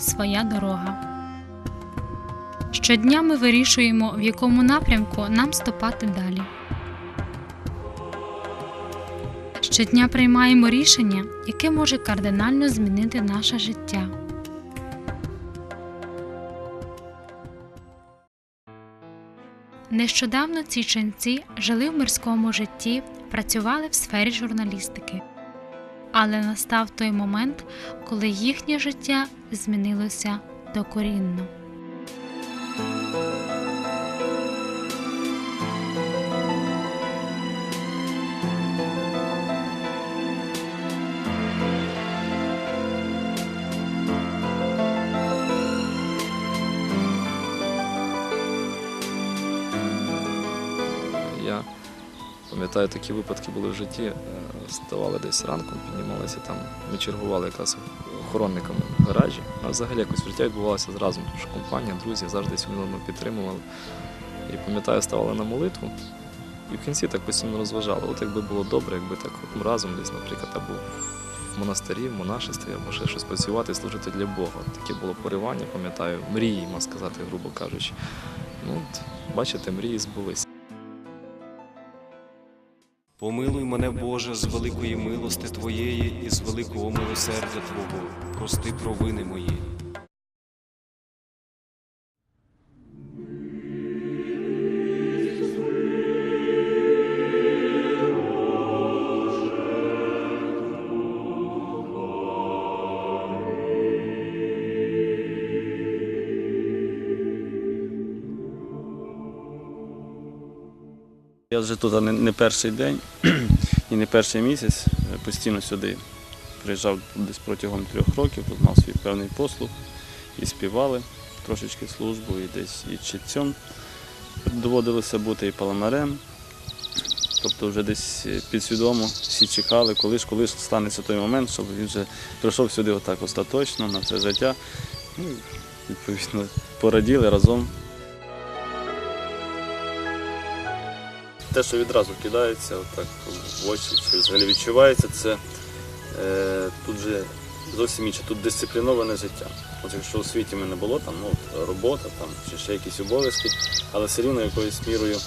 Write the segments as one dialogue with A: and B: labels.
A: своя дорога. Щодня ми вирішуємо, в якому напрямку нам ступати далі. Щодня приймаємо рішення, яке може кардинально змінити наше життя. Нещодавно ці ченці жили в мирському житті, працювали в сфері журналістики. Але настав той момент, коли їхнє життя змінилося докорінно.
B: Пам'ятаю, такі випадки були в житті. Е, Вставали десь ранком, піднімалися там. Ми чергували якраз охоронниками в гаражі. А взагалі якось життя відбувалося зразу, тому що компанія, друзі завжди одного підтримували. І пам'ятаю, ставали на молитву. І в кінці так постійно розважали. От якби було добре, якби так разом десь, наприклад, або в монастирі, в монашестві, або ще щось працювати, служити для Бога. Таке було поривання, пам'ятаю, мрії, можна сказати, грубо кажучи. Ну, от, бачите, мрії збулися.
C: Помилуй мене, Боже, з великої милости Твоєї і з великого милосердя Твого, прости провини мої.
D: Вже тут не, перший день і не перший місяць. е, Постійно сюди приїжджав десь протягом трьох років, тут мав свій певний послуг і співали трошечки службу, і десь і читцем доводилося бути, і паламарем. Тобто вже десь е, підсвідомо всі чекали, коли ж, коли ж станеться той момент, щоб він вже прийшов сюди отак остаточно на це життя. Ну, відповідно, пораділи разом те, що відразу кидається отак в очі, чи взагалі відчувається, це е, тут же зовсім інше, тут дисципліноване життя. От якщо у світі мене було там, ну, от, робота там, чи ще якісь обов'язки, але все рівно якоюсь мірою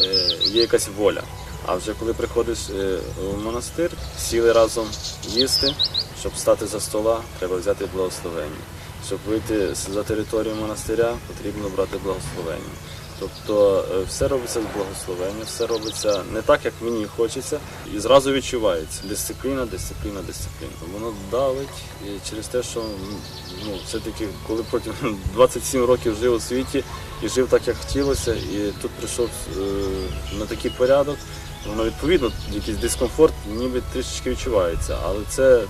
D: е, є якась воля. А вже коли приходиш е, в монастир, сіли разом їсти, щоб стати за стола, треба взяти благословення. Щоб вийти за територію монастиря, потрібно брати благословення. Тобто е, все робиться з благословення, все робиться не так, як мені хочеться, і зразу відчувається дисципліна, дисципліна, дисципліна. Воно давить і через те, що ну, все-таки, коли протягом 27 років жив у світі і жив так, як хотілося, і тут прийшов е, на такий порядок, воно відповідно якийсь дискомфорт ніби трішечки відчувається. Але це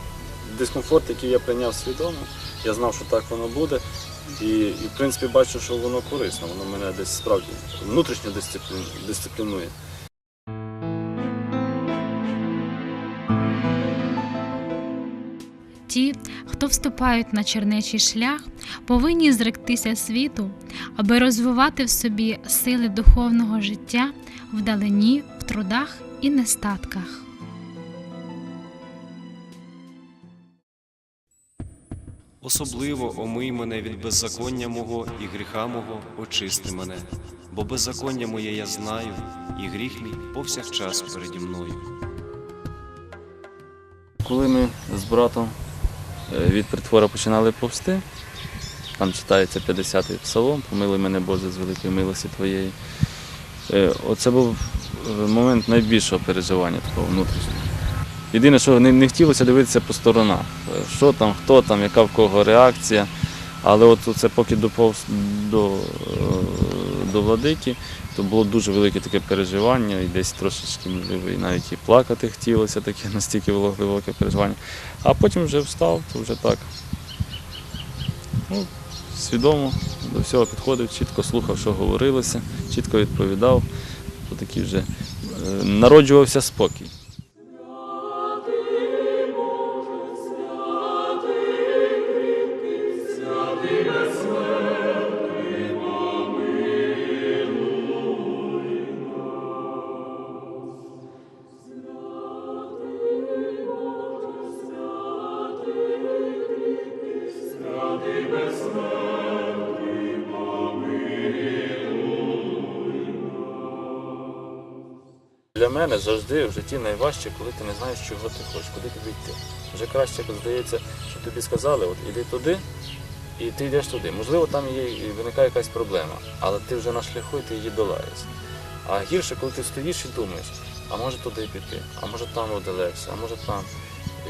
D: дискомфорт, який я прийняв свідомо. Я знав, що так воно буде. І, і в принципі бачу, що воно корисно, воно мене десь справді внутрішньо дисциплін, дисциплінує.
A: Ті, хто вступають на чернечий шлях, повинні зректися світу, аби розвивати в собі сили духовного життя вдалині, в трудах і нестатках.
C: Особливо омий мене від беззаконня мого і гріха мого, очисти мене, бо беззаконня моє я знаю, і гріх мій повсякчас переді мною.
D: Коли ми з братом е, від притвора починали повсти, там читається 50-й псалом, помилуй мене Боже з великої милості Твоєї. Е, Оце був е, момент найбільшого переживання такого внутрішнього. Єдине, що не, не хотілося дивитися по сторонах, що там, хто там, яка в кого реакція. Але от це поки доповз до, е, до владики, то було дуже велике таке переживання, і десь трошечки можливо, і навіть і плакати хотілося, таке настільки було глибоке переживання. А потім вже встав, то вже так. Ну, свідомо до всього підходив, чітко слухав, що говорилося, чітко відповідав. То такий вже е, народжувався спокій. Для мене завжди в житті найважче, коли ти не знаєш, чого ти хочеш, куди тобі йти. Вже краще, здається, що тобі сказали, от іди туди, і ти йдеш туди. Можливо, там є виникає якась проблема, але ти вже на шляху і ти її долаєш. А гірше, коли ти стоїш і думаєш, а може туди піти, а може там буде а може там.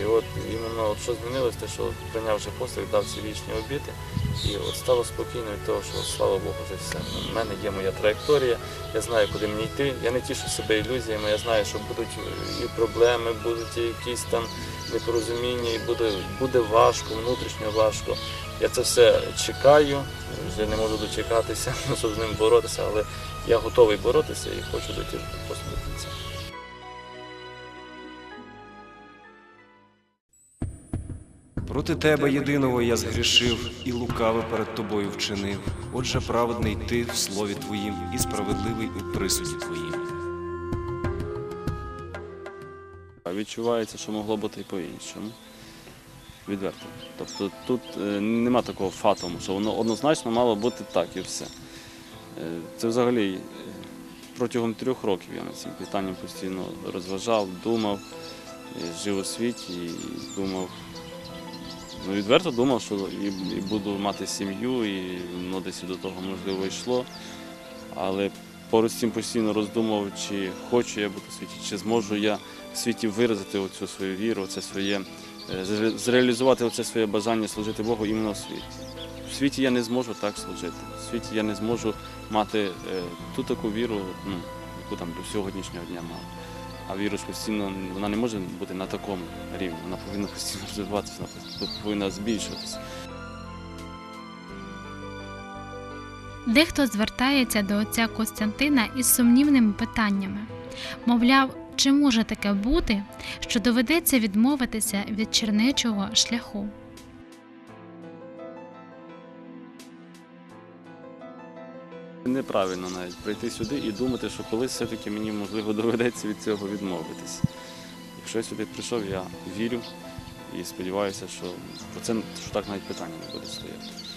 D: І от іменно що змінилось, те, що прийнявши постріл, дав ці вічні обіти, і от стало спокійно від того, що слава Богу, вже все. У мене є моя траєкторія, я знаю, куди мені йти. Я не тішу себе ілюзіями, я знаю, що будуть і проблеми, будуть і якісь там непорозуміння, і буде, буде важко, внутрішньо важко. Я це все чекаю, вже не можу дочекатися, щоб з ним боротися, але я готовий боротися і хочу дойти просто до кінця.
C: Проти тебе єдиного я згрішив і лукаве перед тобою вчинив. Отже, праведний ти в слові твоїм і справедливий у присуді твоїм.
D: Відчувається, що могло бути і по-іншому. Відверто. Тобто тут е, нема такого фатуму, що воно однозначно мало бути так і все. Е, Це взагалі е, протягом трьох років я над цим питанням постійно розважав, думав, жив у світі і думав. Ну, відверто думав, що і, і буду мати сім'ю, і ну, десь до того можливо йшло. Але поруч з цим постійно роздумував, чи хочу я бути у світі, чи зможу я в світі виразити оцю свою віру, це своє, е, зреалізувати оце своє бажання служити Богу іменно в світі. В світі я не зможу так служити. В світі я не зможу мати е, ту таку віру, ну, яку там до сьогоднішнього дня мав. А віра ж постійно вона не може бути на такому рівні. Вона повинна постійно розвиватися, вона повинна збільшуватися.
A: Дехто звертається до отця Костянтина із сумнівними питаннями. Мовляв, чи може таке бути, що доведеться відмовитися від чернечого шляху?
D: Неправильно навіть прийти сюди і думати, що колись все-таки мені можливо доведеться від цього відмовитися. Якщо я сюди прийшов, я вірю і сподіваюся, що про це що так навіть питання не буде стояти.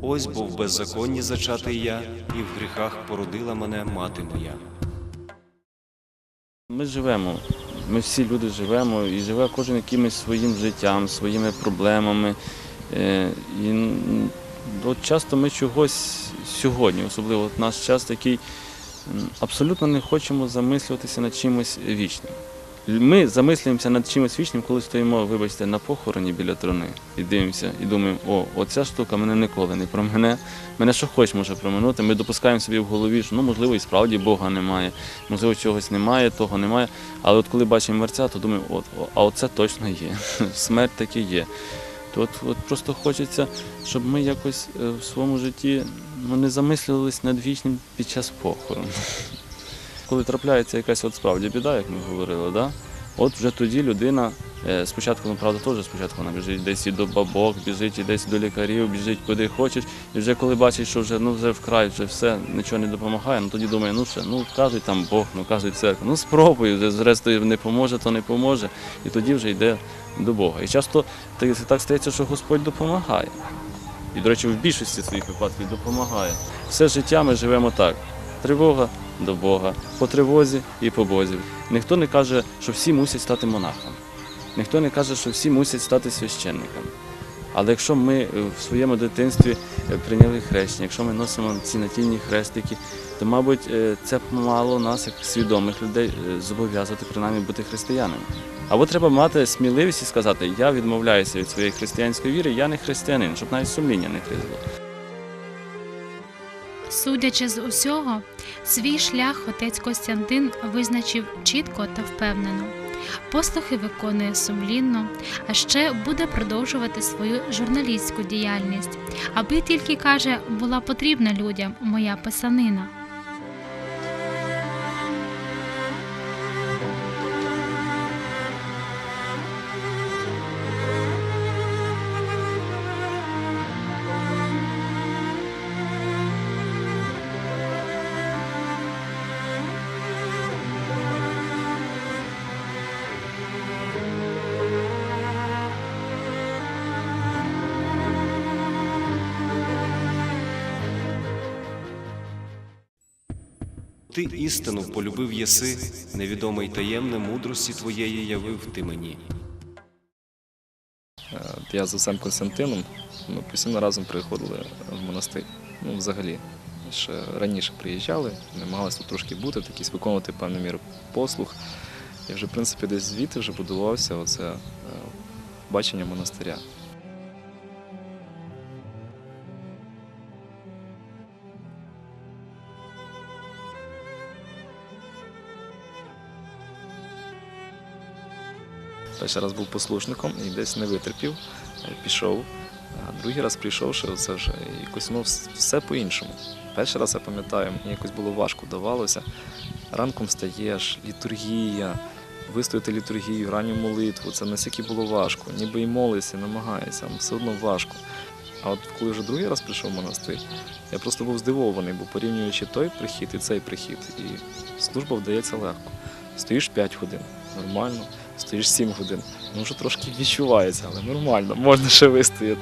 C: Ось бо в беззаконні зачатий я, і в гріхах породила мене мати моя.
D: Ми живемо, ми всі люди живемо і живе кожен якимось своїм життям, своїми проблемами. Е, І от часто ми чогось сьогодні, особливо от наш час такий, абсолютно не хочемо замислюватися над чимось вічним. Ми замислюємося над чимось вічним, коли стоїмо, вибачте, на похороні біля трони і дивимося, і думаємо, о, оця штука мене ніколи не промене, мене що хоч може проминути. Ми допускаємо собі в голові, що ну можливо і справді Бога немає, можливо, чогось немає, того немає. Але от коли бачимо мерця, то думаємо, от, а оце точно є. Смерть таки є. То от, от просто хочеться, щоб ми якось е, в своєму житті ну, не замислювалися над вічним під час похорону. Коли трапляється якась от справді біда, як ми говорили, да? от вже тоді людина е, спочатку, ну правда, теж спочатку вона біжить десь і до бабок, біжить і десь до лікарів, біжить куди хочеш. І вже коли бачить, що вже ну вже вкрай, вже все нічого не допомагає, ну тоді думає, ну ще, ну кажуть там Бог, ну кажуть церква, ну спробуй, вже зрештою не поможе, то не поможе. І тоді вже йде до Бога. І часто так, так стається, що Господь допомагає. І, до речі, в більшості своїх випадків допомагає. Все життя ми живемо так. Тривога до Бога, по тривозі і по Бозі. Ніхто не каже, що всі мусять стати монахами. Ніхто не каже, що всі мусять стати священниками. Але якщо ми е, в своєму дитинстві е, прийняли хрещення, якщо ми носимо ці натільні хрестики, то, мабуть, е, це мало нас, як свідомих людей, зобов'язувати принаймні бути християнами. Або треба мати сміливість і сказати, я відмовляюся від своєї християнської віри, я не християнин, щоб навіть сумління не хризло.
A: Судячи з усього, свій шлях отець Костянтин визначив чітко та впевнено. Послухи виконує сумлінно, а ще буде продовжувати свою журналістську діяльність, аби тільки каже, була потрібна людям моя писанина.
C: Ти істину полюбив єси, невідоме й таємне мудрості твоєї явив ти мені.
B: Е, Я з отцем Константином ми постійно разом приходили в монастир. Ну, взагалі, ще раніше приїжджали, намагалися тут трошки бути, якісь виконувати певну міру послуг. І вже, в принципі, десь звідти вже будувався оце е, бачення монастиря. Перший раз був послушником і десь не витерпів, е, пішов. А другий раз прийшовши, це вже якось ну, все по-іншому. Перший раз я пам'ятаю, мені якось було важко давалося. Ранком встаєш, літургія, вистояти літургію, ранню молитву. Це настільки було важко. Ніби і молишся, намагаєшся, але все одно важко. А от коли вже другий раз прийшов в монастир, я просто був здивований, бо порівнюючи той прихід і цей прихід, і служба вдається легко. Стоїш 5 годин, нормально, стоїш 7 годин. Ну, вже трошки відчувається, але нормально, можна ще вистояти.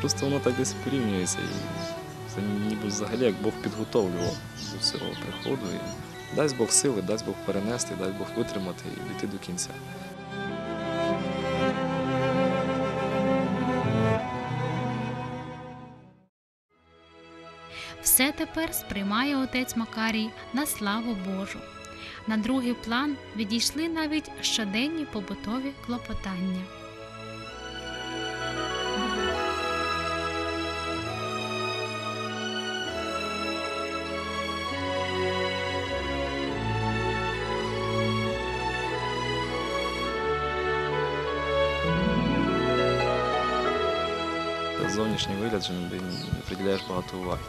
B: Просто воно так десь порівнюється. І це ніби взагалі як Бог підготовлював до цього приходу. І дасть Бог сили, дасть Бог перенести, дасть Бог витримати і дійти до кінця.
A: Все тепер сприймає отець Макарій на славу Божу. На другий план відійшли навіть щоденні побутові клопотання.
B: Зовнішній вигляд не, не приділяєш багато уваги.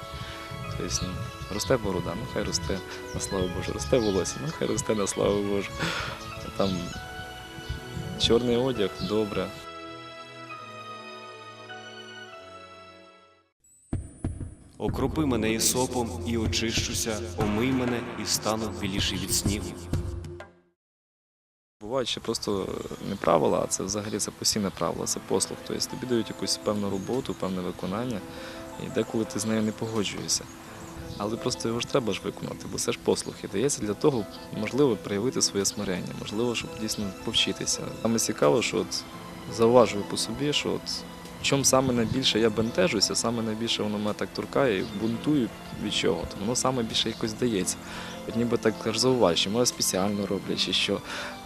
B: Тобто, росте борода, ну хай росте на славу Божу, росте волосся, ну хай росте на славу Божу. Там чорний одяг, добре.
C: Окропи мене ісопом і очищуся, омий мене і стану біліший від снігу.
B: Бувають ще просто не правила, а це взагалі це постійне правило, це послуг. Тобто тобі дають якусь певну роботу, певне виконання, і деколи ти з нею не погоджуєшся. Але просто його ж треба ж виконати, бо це ж послуг. І дається для того, можливо, проявити своє смирення, можливо, щоб дійсно повчитися. Саме цікаво, що от зауважую по собі, що от чому саме найбільше я бентежуся, саме найбільше воно мене так торкає бунтую від чого, то воно саме більше якось дається. От ніби так аж зауваження, може спеціально роблять чи що.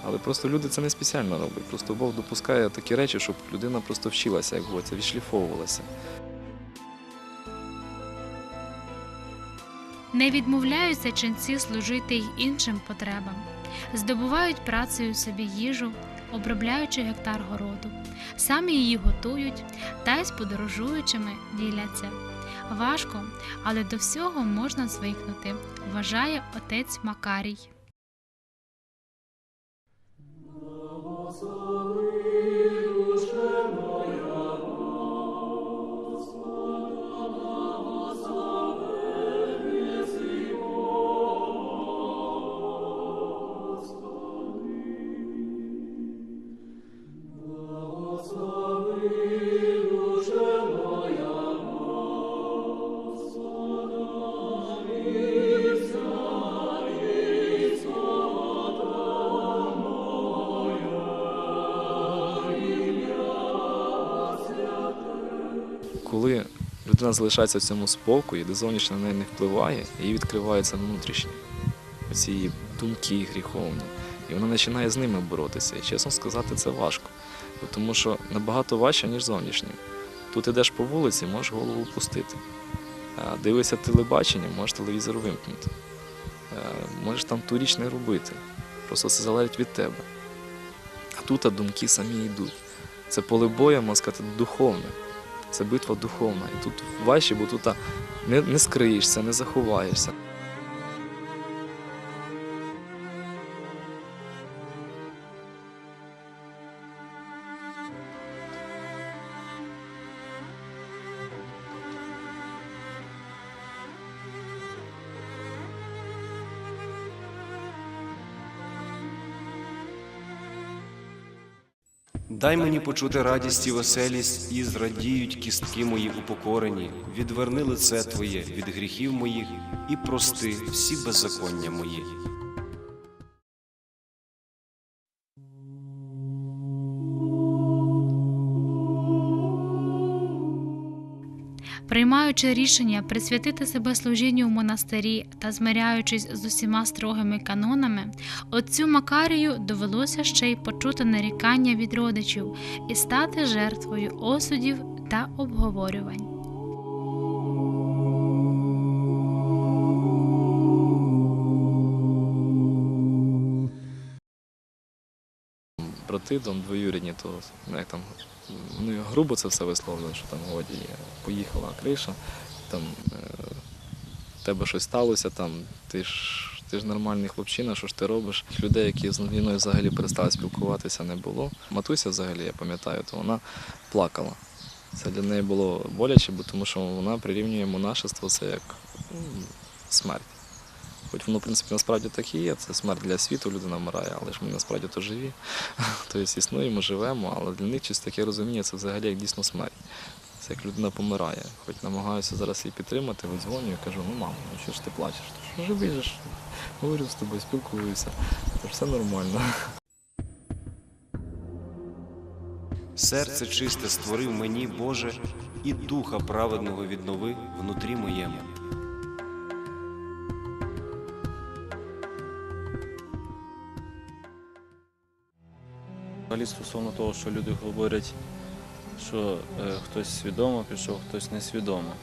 B: Але просто люди це не спеціально роблять. Просто Бог допускає такі речі, щоб людина просто вчилася, як говориться, відшліфовувалася.
A: Не відмовляються ченці служити й іншим потребам, здобувають працею собі їжу, обробляючи гектар городу, самі її готують та й з подорожуючими діляться. Важко, але до всього можна звикнути, вважає отець Макарій.
B: Людина залишається в цьому спокої, де зовнішнє на неї не впливає, їй відкриваються внутрішні ці її думки гріховні. І вона починає з ними боротися. І чесно сказати, це важко. Тому що набагато важче, ніж зовнішнє. Тут ідеш по вулиці, можеш голову пустити. Дивишся телебачення, можеш телевізор вимкнути. Е, Можеш там ту річ не робити. Просто це залежить від тебе. А тут думки самі йдуть. Це поле бою, можна сказати, духовне. Це битва духовна. І тут важче, бо тут не, не скриєшся, не заховаєшся.
C: Дай мені почути радість і веселість, і зрадіють кістки мої упокорені, відверни лице Твоє від гріхів моїх і прости всі беззаконня мої.
A: Приймаючи рішення присвятити себе служінню в монастирі та змиряючись з усіма строгими канонами, отцю Макарію довелося ще й почути нарікання від родичів і стати жертвою осудів та обговорювань.
B: Брати там двоюрідні, то ну, як там ну, грубо це все висловлювали, що там годі поїхала криша, там е, тебе щось сталося, там ти ж ти ж нормальний хлопчина, що ж ти робиш? Людей, які з війною взагалі перестали спілкуватися, не було. Матуся взагалі, я пам'ятаю, то вона плакала. Це для неї було боляче, бо тому що вона прирівнює монашество це як смерть. Хоч воно, в принципі, насправді так і є, це смерть для світу, людина вмирає, але ж ми насправді то живі. Тобто існуємо, живемо, але для них чисто таке розуміння це взагалі як дійсно смерть. Це як людина помирає. Хоч намагаюся зараз її підтримати, от дзвоню і кажу, ну мамо, ну що ж ти плачеш? То що живий ж, говорю з тобою, спілкуюся, то все нормально.
C: Серце чисте створив мені, Боже, і духа праведного віднови внутрі моєму.
D: Взагалі стосовно того, що люди говорять, що е, хтось свідомо пішов, хтось несвідомо.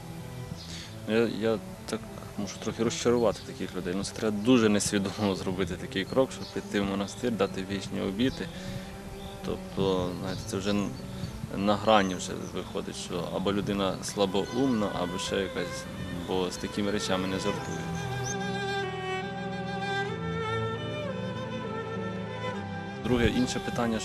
D: Ну, Я, я так можу трохи розчарувати таких людей. Ну, це треба дуже несвідомо зробити такий крок, щоб піти в монастир, дати вічні обіти. Тобто, знаєте, це вже на грані вже виходить, що або людина слабоумна, або ще якась, бо з такими речами не жартують. Друге, інше питання,